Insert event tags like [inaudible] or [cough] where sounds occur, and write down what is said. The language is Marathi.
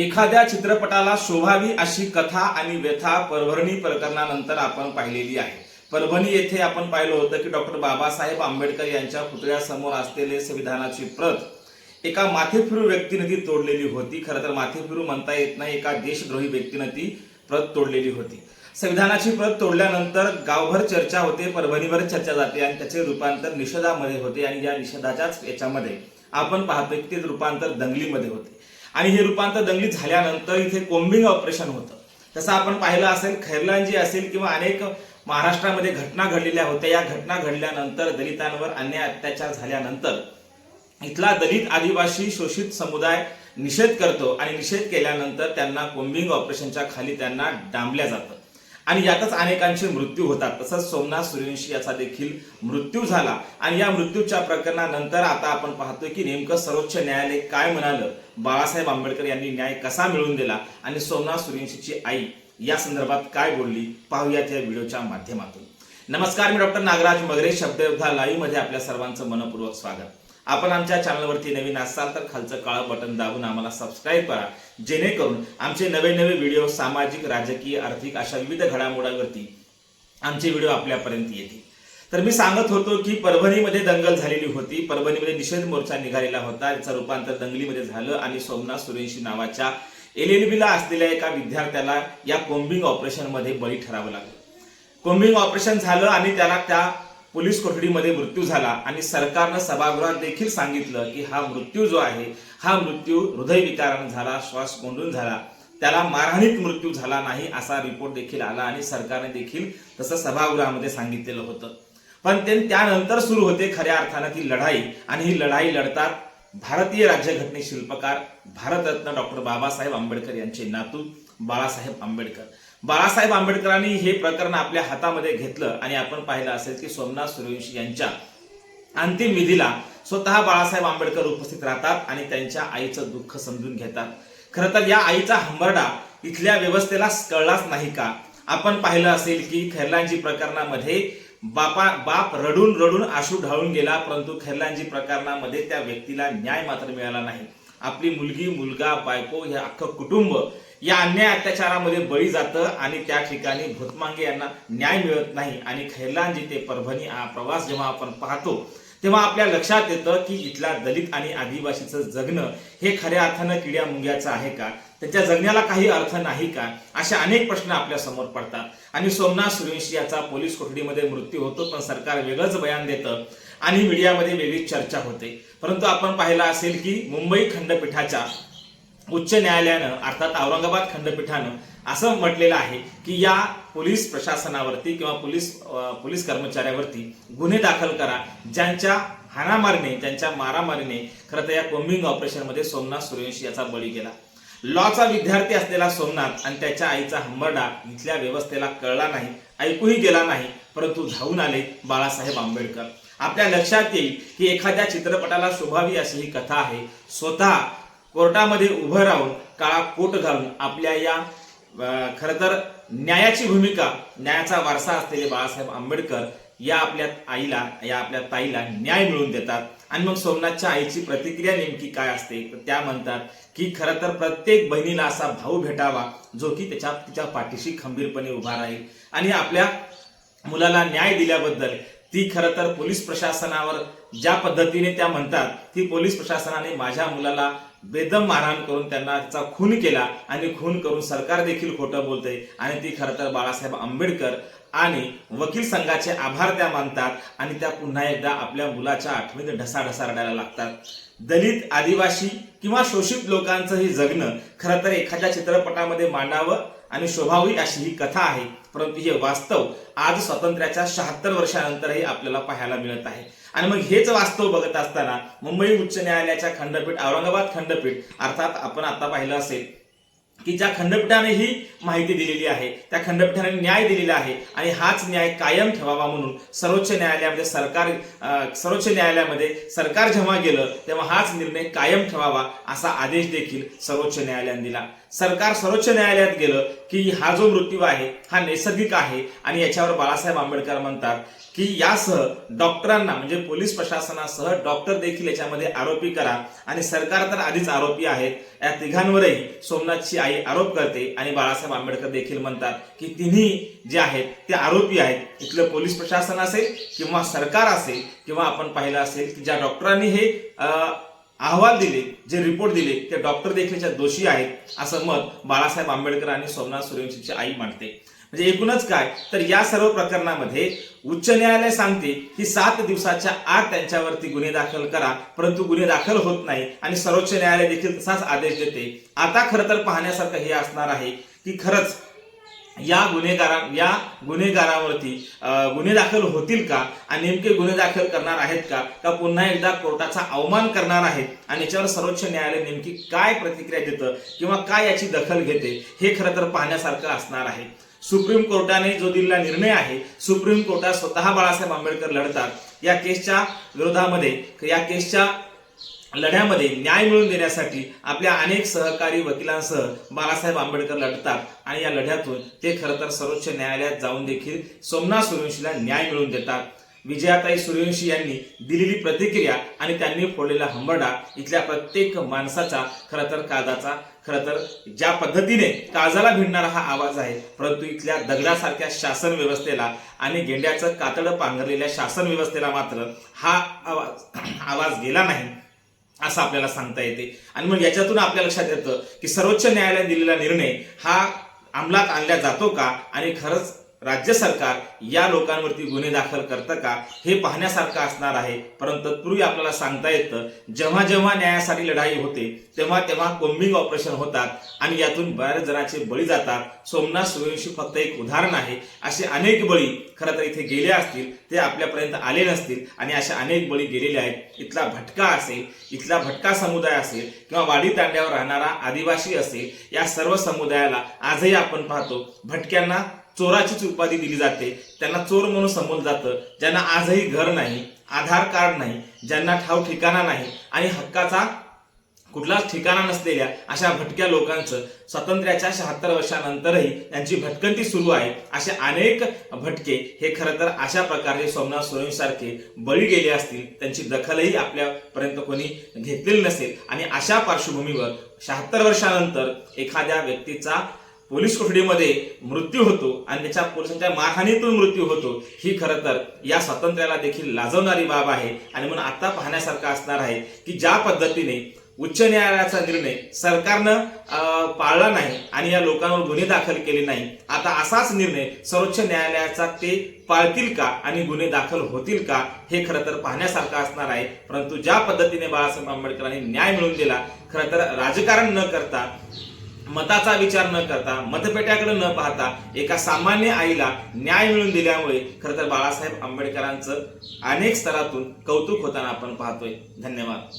एखाद्या चित्रपटाला शोभावी अशी कथा आणि व्यथा परभणी प्रकरणानंतर आपण पाहिलेली आहे. परभणी येथे आपण पाहिलं होतं की डॉक्टर बाबासाहेब आंबेडकर यांच्या पुतळ्यासमोर असलेले संविधानाची प्रत एका माथेफिरू व्यक्तीने ती तोडलेली होती. खरं तर माथेफिरू म्हणता येत नाही एका देशद्रोही व्यक्तीने ती प्रत तोडलेली होती. संविधानाची प्रत तोडल्यानंतर गावभर चर्चा होते परभणीवर चर्चा जाते आणि त्याचे रूपांतर निषेधामध्ये होते आणि या निषेधाच्याच याच्यामध्ये आपण पाहतोय की ते रूपांतर दंगलीमध्ये होते. आणि हे रूपांतर दंगली झाल्यानंतर इथे कोम्बिंग ऑपरेशन होतं. तसं आपण पाहिलं असेल खैरलांजी असेल किंवा अनेक महाराष्ट्रामध्ये घटना घडलेल्या होत्या. या घटना घडल्यानंतर दलितांवर अन्याय अत्याचार झाल्यानंतर इथला दलित आदिवासी शोषित समुदाय निषेध करतो आणि निषेध केल्यानंतर त्यांना कोम्बिंग ऑपरेशनच्या खाली त्यांना डांबल्या जातं. आणि यातच अनेकांचे मृत्यू होतात. तसंच सोमनाथ सूर्यवंशी याचा देखील मृत्यू झाला. आणि या मृत्यूच्या प्रकरणानंतर आता आपण पाहतोय की नेमकं सर्वोच्च न्यायालय काय म्हणालं? बाळासाहेब आंबेडकर यांनी न्याय कसा मिळवून दिला? आणि सोमनाथ सूर्यवंशीची आई या संदर्भात काय बोलली? पाहूयात या व्हिडिओच्या माध्यमातून. नमस्कार मी डॉक्टर नागराज मगरे शब्दयोद्धा लाईव्हमध्ये आपल्या सर्वांचं मनपूर्वक स्वागत. आपण आमच्या चॅनलवरती नवीन असाल तर खालचं काळं बटन दाबून आम्हाला सबस्क्राईब करा. जेणेकरून आमचे नवे नवे व्हिडिओ सामाजिक राजकीय आर्थिक अशा विविध घडामोडांवरती आमचे व्हिडिओ आपल्यापर्यंत येतील. तर मी सांगत होतो की परभणीमध्ये दंगल झालेली होती. परभणीमध्ये निषेध मोर्चा निघालेला होता. याचं रूपांतर दंगलीमध्ये झालं आणि सोमनाथ सुरेशी नावाच्या एल एल बीला असलेल्या एका विद्यार्थ्याला या कोम्बिंग ऑपरेशनमध्ये बळी ठरावं लागलं. कोम्बिंग ऑपरेशन झालं आणि त्याला त्या पोलीस कोठडीमध्ये मृत्यू झाला आणि सरकारनं सभागृहात देखील सांगितलं की हा मृत्यू जो आहे हा मृत्यू हृदयविकारानं झाला श्वास कोंडून झाला. त्याला मारहाणीत मृत्यू झाला नाही असा रिपोर्ट देखील आला आणि सरकारने देखील तसं सभागृहामध्ये सांगितलेलं होतं. पण ते त्यानंतर सुरू होते खऱ्या अर्थानं ती लढाई आणि ही लढाई लढतात भारतीय राज्यघटने शिल्पकार भारतरत्न डॉक्टर बाबासाहेब आंबेडकर यांचे नातू बाळासाहेब आंबेडकर. बाळासाहेब आंबेडकरांनी हे प्रकरण आपल्या हातामध्ये घेतलं आणि आपण पाहिलं असेल की सोमनाथ सूर्यवंशी यांच्या अंतिम विधीला स्वतः बाळासाहेब आंबेडकर उपस्थित राहतात आणि त्यांच्या आईचं दुःख समजून घेतात. खरं तर या आईचा हंबरडा इथल्या व्यवस्थेला कळलाच नाही का? आपण पाहिलं असेल की खैरलांजी प्रकरणामध्ये बापा बाप रडून रडून आशू ढाळून गेला परंतु खैरलांजी प्रकरणामध्ये त्या व्यक्तीला न्याय मात्र मिळाला नाही. आपली मुलगी मुलगा बायको हे अख्खं कुटुंब या अन्याय अत्याचारामध्ये बळी जातं आणि त्या ठिकाणी भूतमांगे यांना न्याय मिळत नाही. आणि खैरलांजी ते परभणी हा प्रवास जेव्हा आपण पाहतो तेव्हा आपल्या लक्षात येतं की इथल्या दलित आणि आदिवासीचं जगणं हे खऱ्या अर्थानं किड्या मुंग्याचं आहे का? त्यांच्या जगण्याला काही अर्थ नाही का? असे अनेक प्रश्न आपल्यासमोर पडतात. आणि सोमनाथ सूर्यवंशी याचा पोलीस कोठडीमध्ये मृत्यू होतो पण सरकार वेगळंच बयान देतं आणि मीडियामध्ये वेगळी चर्चा होते. परंतु आपण पाहिलं असेल की मुंबई खंडपीठाच्या उच्च न्यायालयानं अर्थात औरंगाबाद खंडपीठानं असं म्हटलेलं आहे की या पोलीस प्रशासनावरती किंवा पोलीस पोलीस कर्मचाऱ्यावरती गुन्हे दाखल करा ज्यांच्या हाणामारीने ज्यांच्या मारामारीने खरं तर या कोम्बिंग ऑपरेशनमध्ये सोमनाथ सूर्यवंशी याचा बळी गेला. लॉचा विद्यार्थी असलेला सोमनाथ आणि त्याच्या आईचा हंबरडा इथल्या व्यवस्थेला कळला नाही ऐकूही गेला नाही परंतु धावून आले बाळासाहेब आंबेडकर. आपल्या लक्षात येईल की एखाद्या चित्रपटाला शोभावी अशी ही कथा आहे स्वतः कोर्टामध्ये उभं राहून काळा कोट घालून आपल्या या खर तर न्यायाची भूमिका न्यायाचा वारसा असलेले बाळासाहेब आंबेडकर या आपल्या आईला या आपल्या ताईला न्याय मिळवून देतात. आणि मग सोमनाथच्या आईची प्रतिक्रिया नेमकी काय असते? तर त्या म्हणतात की खरं तर प्रत्येक बहिणीला असा भाऊ भेटावा जो की त्याच्या तिच्या पाठीशी खंबीरपणे उभा राहील. आणि आपल्या मुलाला न्याय दिल्याबद्दल ती खरं तर पोलीस प्रशासनावर ज्या पद्धतीने त्या म्हणतात ती पोलीस प्रशासनाने माझ्या मुलाला बेदम मारहाण करून त्यांना त्याचा खून केला आणि खून करून सरकार देखील खोटं बोलते आणि ती खरं तर बाळासाहेब आंबेडकर आणि वकील संघाचे आभार त्या मानतात आणि त्या पुन्हा एकदा आपल्या मुलाच्या आठवणीत ढसाढसा रडायला लागतात. दलित आदिवासी किंवा शोषित लोकांचं हे जगणं खरं तर एखाद्या चित्रपटामध्ये मांडावं आणि शोभावी अशी ही कथा आहे. परंतु हे वास्तव आज स्वातंत्र्याच्या शहात्तर वर्षानंतरही आपल्याला पाहायला मिळत आहे. आणि मग हेच वास्तव बघत असताना मुंबई उच्च न्यायालयाच्या खंडपीठ औरंगाबाद खंडपीठ अर्थात आपण आता पाहिलं असेल की ज्या खंडपीठाने ही माहिती दिलेली आहे त्या खंडपीठाने न्याय दिलेला आहे आणि हाच न्याय कायम ठेवावा म्हणून सर्वोच्च न्यायालयामध्ये सरकार सर्वोच्च न्यायालयामध्ये सरकार जेव्हा गेलं तेव्हा हाच निर्णय कायम ठेवावा असा आदेश देखील सर्वोच्च न्यायालयाने दिला. सरकार सर्वोच्च न्यायालयात गेलं की हा जो मृत्यू आहे हा नैसर्गिक आहे आणि याच्यावर बाळासाहेब आंबेडकर म्हणतात की यासह डॉक्टरांना म्हणजे पोलीस प्रशासनासह डॉक्टर देखील याच्यामध्ये आरोपी करा. आणि सरकार तर आधीच आरोपी आहेत. या तिघांवरही सोमनाथची आई आरोप करते आणि बाळासाहेब आंबेडकर देखील म्हणतात की तिन्ही जे आहेत ते आरोपी आहेत. इथलं पोलीस प्रशासन असेल किंवा सरकार असेल किंवा आपण पाहिलं असेल की ज्या डॉक्टरांनी हे अहवाल दिले जे रिपोर्ट दिले ते डॉक्टर देखीलच्या दोषी आहेत असं मत बाळासाहेब आंबेडकर आणि सोमनाथ सूर्यवंशीची आई मांडते म्हणजे एकूणच काय? तर या सर्व प्रकरणामध्ये उच्च न्यायालय सांगते की सात दिवसाच्या आत त्यांच्यावरती गुन्हे दाखल करा परंतु गुन्हे दाखल होत नाही आणि सर्वोच्च न्यायालय देखील तसाच आदेश देते. आता खरं तर पाहण्यासारखं हे असणार आहे की खरंच या गुन्हेगारा या गुन्हेगारावरती गुन्हे दाखल होतील का? आणि नेमके गुन्हे दाखल करणार आहेत का? का पुन्हा एकदा कोर्टाचा अवमान करणार आहेत? आणि याच्यावर सर्वोच्च न्यायालय नेमकी काय प्रतिक्रिया देतं? किंवा काय याची दखल घेते? हे खरं तर पाहण्यासारखं असणार आहे. सुप्रीम कोर्टाने जो दिलेला निर्णय आहे सुप्रीम कोर्टात स्वतः बाळासाहेब आंबेडकर लढतात. या केसच्या विरोधामध्ये या केसच्या लढ्यामध्ये न्याय मिळवून देण्यासाठी आपल्या अनेक सहकारी वकिलांसह बाळासाहेब आंबेडकर लढतात. आणि या लढ्यातून ते खरं तर सर्वोच्च न्यायालयात जाऊन देखील सोमनाथ सूर्यवंशीला न्याय मिळवून देतात. विजयाताई सूर्यवंशी यांनी दिलेली प्रतिक्रिया आणि त्यांनी फोडलेला हंबरडा इथल्या प्रत्येक माणसाचा खरं तर काळजाचा खरं तर ज्या पद्धतीने काळजाला भिडणारा हा आवाज आहे परंतु इथल्या दगडासारख्या शासन व्यवस्थेला आणि गेंड्याचं कातडं पांघरलेल्या शासन व्यवस्थेला मात्र हा आवाज [clears throat] आवाज गेला नाही. असं आपल्याला सांगता येते. आणि मग याच्यातून आपल्या लक्षात येतं की सर्वोच्च न्यायालयाने दिलेला निर्णय हा अंमलात आणला जातो का? आणि खरंच राज्य सरकार या लोकांवरती गुन्हे दाखल करतं का हे पाहण्यासारखं असणार आहे. परंतु तत्पूर्वी आपल्याला सांगता येतं जेव्हा जेव्हा न्यायासाठी लढाई होते तेव्हा तेव्हा कोम्बिंग ऑपरेशन होतात आणि यातून बऱ्याच जणांचे बळी जातात. सोमनाथ सूर्यवंशी फक्त एक उदाहरण आहे. असे अनेक बळी खरं तर इथे गेले असतील ते आपल्यापर्यंत आले नसतील आणि अशा अनेक बळी गेलेले आहेत. इथला भटका असेल इथला भटका समुदाय असेल किंवा वाडी तांड्यावर राहणारा आदिवासी असेल या सर्व समुदायाला आजही आपण पाहतो भटक्यांना चोराचीच उपाधी दिली जाते. त्यांना चोर म्हणून समोर जातं. ज्यांना आजही घर नाही आधार कार्ड नाही ज्यांना ठाव ठिकाणा नाही आणि हक्काचा कुठलाच ठिकाणा नसलेल्या अशा भटक्या लोकांचं स्वातंत्र्याच्या शहात्तर वर्षानंतरही त्यांची भटकंती सुरू आहे. असे अनेक भटके हे खरं तर अशा प्रकारे सोमनाथ सोरेन सारखे बळी गेले असतील. त्यांची दखलही आपल्यापर्यंत कोणी घेतलेली नसेल. आणि अशा पार्श्वभूमीवर शहात्तर वर्षानंतर एखाद्या व्यक्तीचा पोलीस कोठडीमध्ये मृत्यू होतो आणि त्याच्या पोलिसांच्या मारहाणीतून मृत्यू होतो ही खरं तर या स्वातंत्र्याला देखील लाजवणारी बाब आहे. आणि म्हणून आता पाहण्यासारखं असणार आहे की ज्या पद्धतीने उच्च न्यायालयाचा निर्णय सरकारनं अं, पाळला नाही आणि या लोकांवर गुन्हे दाखल केले नाही आता असाच निर्णय सर्वोच्च न्यायालयाचा ते पाळतील का आणि गुन्हे दाखल होतील का हे खरं तर पाहण्यासारखं असणार आहे. परंतु ज्या पद्धतीने बाळासाहेब आंबेडकरांनी न्याय मिळवून दिला खरं तर राजकारण न करता मताचा विचार न करता मतपेट्याकडे न पाहता एका सामान्य आईला न्याय मिळवून दिल्यामुळे खरं तर बाळासाहेब आंबेडकरांचं अनेक स्तरातून कौतुक होताना आपण पाहतोय. धन्यवाद.